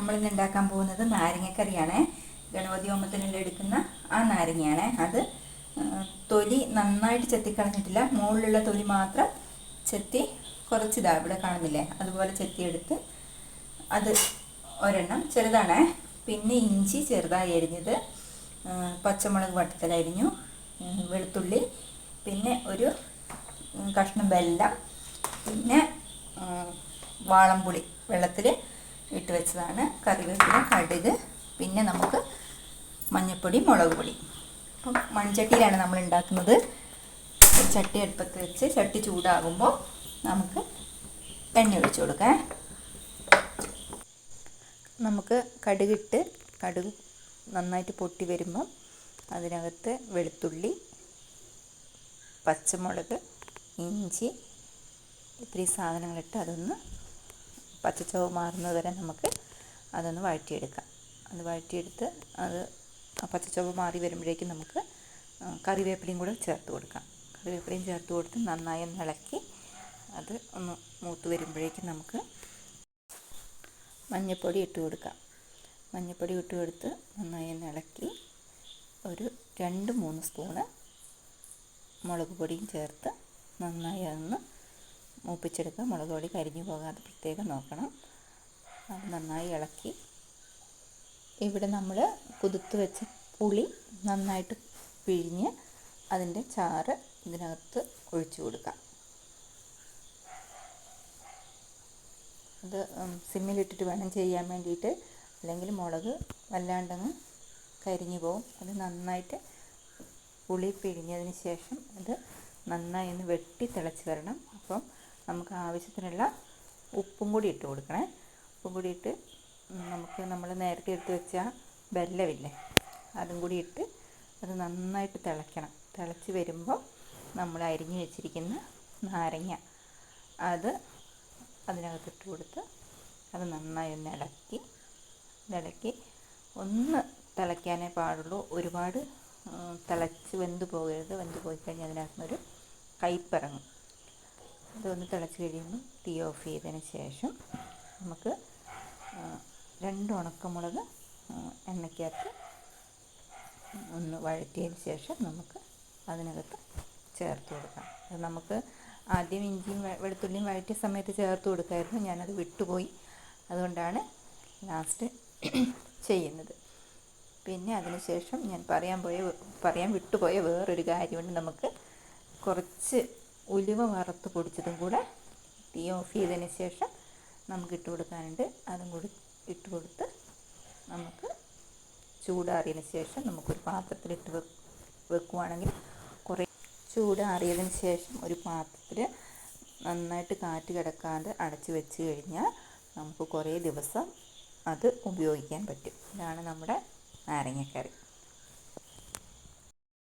നമ്മളിന്ന് ഉണ്ടാക്കാൻ പോകുന്നത് നാരങ്ങക്കറിയാണ്. ഗണപതി നിന്ന് എടുക്കുന്ന ആ നാരങ്ങയാണ് അത്. തൊലി നന്നായിട്ട് ചെത്തിക്കളഞ്ഞിട്ടില്ല. മുകളിലുള്ള തൊലി മാത്രം ചെത്തി കുറച്ചിതാ ഇവിടെ കാണുന്നില്ലേ? അതുപോലെ ചെത്തിയെടുത്ത് അത് ഒരെണ്ണം ചെറുതാണ്. പിന്നെ ഇഞ്ചി ചെറുതായി അരിഞ്ഞത്. പച്ചമുളക് വട്ടത്തിലരിഞ്ഞു വെളുത്തുള്ളി. പിന്നെ ഒരു കഷ്ണം വെല്ലം. പിന്നെ വാളംപുളി വെള്ളത്തിൽ ഇട്ട് വെച്ചതാണ് കറിവേപ്പില കടുക് പിന്നെ നമുക്ക് മഞ്ഞൾപ്പൊടി മുളക് പൊടി. അപ്പം മൺചട്ടിയിലാണ് നമ്മൾ ഉണ്ടാക്കുന്നത്. ചട്ടി അടുപ്പത്ത് വെച്ച് ചട്ടി ചൂടാകുമ്പോൾ നമുക്ക് എണ്ണ ഒഴിച്ച് കൊടുക്കാം. നമുക്ക് കടുകിട്ട് കടുക് നന്നായിട്ട് പൊട്ടി വരുമ്പം അതിനകത്ത് വെളുത്തുള്ളി പച്ചമുളക് ഇഞ്ചി ഇത്രയും സാധനങ്ങളിട്ട് അതൊന്ന് പച്ചച്ചവ് മാറുന്നത് വരെ നമുക്ക് അതൊന്ന് വഴറ്റിയെടുക്കാം. അത് വഴറ്റിയെടുത്ത് അത് പച്ചച്ചവ് മാറി വരുമ്പോഴേക്കും നമുക്ക് കറിവേപ്പിലയും കൂടെ ചേർത്ത് കൊടുക്കാം. കറിവേപ്പിലയും ചേർത്ത് കൊടുത്ത് നന്നായി ഒന്ന് ഇളക്കി അത് ഒന്ന് മൂത്ത് വരുമ്പോഴേക്കും നമുക്ക് മഞ്ഞൾപ്പൊടി ഇട്ട് കൊടുക്കാം. മഞ്ഞൾപ്പൊടി ഇട്ട് കൊടുത്ത് നന്നായി ഒന്ന് ഇളക്കി ഒരു രണ്ട് മൂന്ന് സ്പൂണ് മുളക് പൊടിയും ചേർത്ത് നന്നായി അതൊന്ന് മൂപ്പിച്ചെടുക്കുക. മുളക് പൊടി കരിഞ്ഞു പോകാതെ പ്രത്യേകം നോക്കണം. അത് നന്നായി ഇളക്കി. ഇവിടെ നമ്മൾ കുതിർത്ത് വെച്ച പുളി നന്നായിട്ട് പിഴിഞ്ഞ് അതിന്റെ ചാറ് ഇതിനകത്ത് ഒഴിച്ചു കൊടുക്കാം. അത് സിമ്മിലിട്ടിട്ട് വേണം ചെയ്യാൻ വേണ്ടിയിട്ട്. അല്ലെങ്കിൽ മുളക് വല്ലാണ്ടങ്ങ് കരിഞ്ഞു പോകും അത് നന്നായിട്ട് പുളി പിഴിഞ്ഞതിന് ശേഷം അത് നന്നായി ഒന്ന് വെട്ടി തിളച്ച് വരണം. അപ്പം നമുക്ക് ആവശ്യത്തിനുള്ള ഉപ്പും കൂടി ഇട്ട് കൊടുക്കണേ. ഉപ്പും കൂടി ഇട്ട് നമുക്ക് നമ്മൾ നേരത്തെ എടുത്ത് വെച്ച വെല്ലമില്ലേ അതും കൂടി ഇട്ട് അത് നന്നായിട്ട് തിളയ്ക്കണം. തിളച്ച് വരുമ്പോൾ നമ്മൾ അരിഞ്ഞു വെച്ചിരിക്കുന്ന നാരങ്ങ അത് അതിനകത്തിട്ട് കൊടുത്ത് അത് നന്നായി ഒന്ന് ഇളക്കി ഇളക്കി ഒന്ന് തിളയ്ക്കാനേ പാടുള്ളൂ. ഒരുപാട് തിളച്ച് വെന്ത് പോകരുത്. വെന്ത് പോയി കഴിഞ്ഞാൽ അതിനകത്തുനിന്നൊരു കയ്പ്പിറങ്ങും അതൊന്ന് തിളച്ച് കഴിയുമ്പോൾ തീ ഓഫ് ചെയ്തതിന് ശേഷം നമുക്ക് രണ്ട് ഉണക്കമുളക് എണ്ണയ്ക്കകത്ത് ഒന്ന് വഴറ്റിയതിന് ശേഷം നമുക്ക് അതിനകത്ത് ചേർത്ത് കൊടുക്കാം. അത് നമുക്ക് ആദ്യം ഇഞ്ചിയും വെളുത്തുള്ളിയും വഴറ്റിയ സമയത്ത് ചേർത്ത് കൊടുക്കായിരുന്നു. ഞാനത് വിട്ടുപോയി. അതുകൊണ്ടാണ് ലാസ്റ്റ് ചെയ്യുന്നത്. പിന്നെ അതിനുശേഷം ഞാൻ പറയാൻ പോയ പറയാൻ വിട്ടുപോയ വേറൊരു കാര്യമുണ്ട് നമുക്ക് കുറച്ച് ഉലുവ വറുത്ത് പൊടിച്ചതും കൂടെ തീ ഓഫ് ചെയ്തതിന് ശേഷം നമുക്ക് ഇട്ട് കൊടുക്കാനുണ്ട്. അതും കൂടി ഇട്ട് കൊടുത്ത് നമുക്ക് ചൂടാറിയതിന് ശേഷം നമുക്കൊരു പാത്രത്തിലിട്ട് വെ വെക്കുവാണെങ്കിൽ കുറേ ചൂടാറിയതിന് ശേഷം ഒരു പാത്രത്തിൽ നന്നായിട്ട് കാറ്റ് കിടക്കാതെ അടച്ച് വെച്ച് കഴിഞ്ഞാൽ നമുക്ക് കുറേ ദിവസം അത് ഉപയോഗിക്കാൻ പറ്റും. ഇതാണ് നമ്മുടെ നാരങ്ങക്കറി.